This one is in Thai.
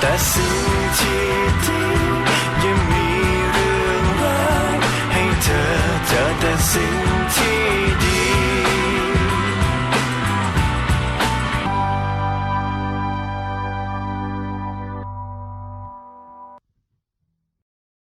แต่สิ่งที่ดียังมีเรื่องร้ายให้เธอเจอแต่สิ่ง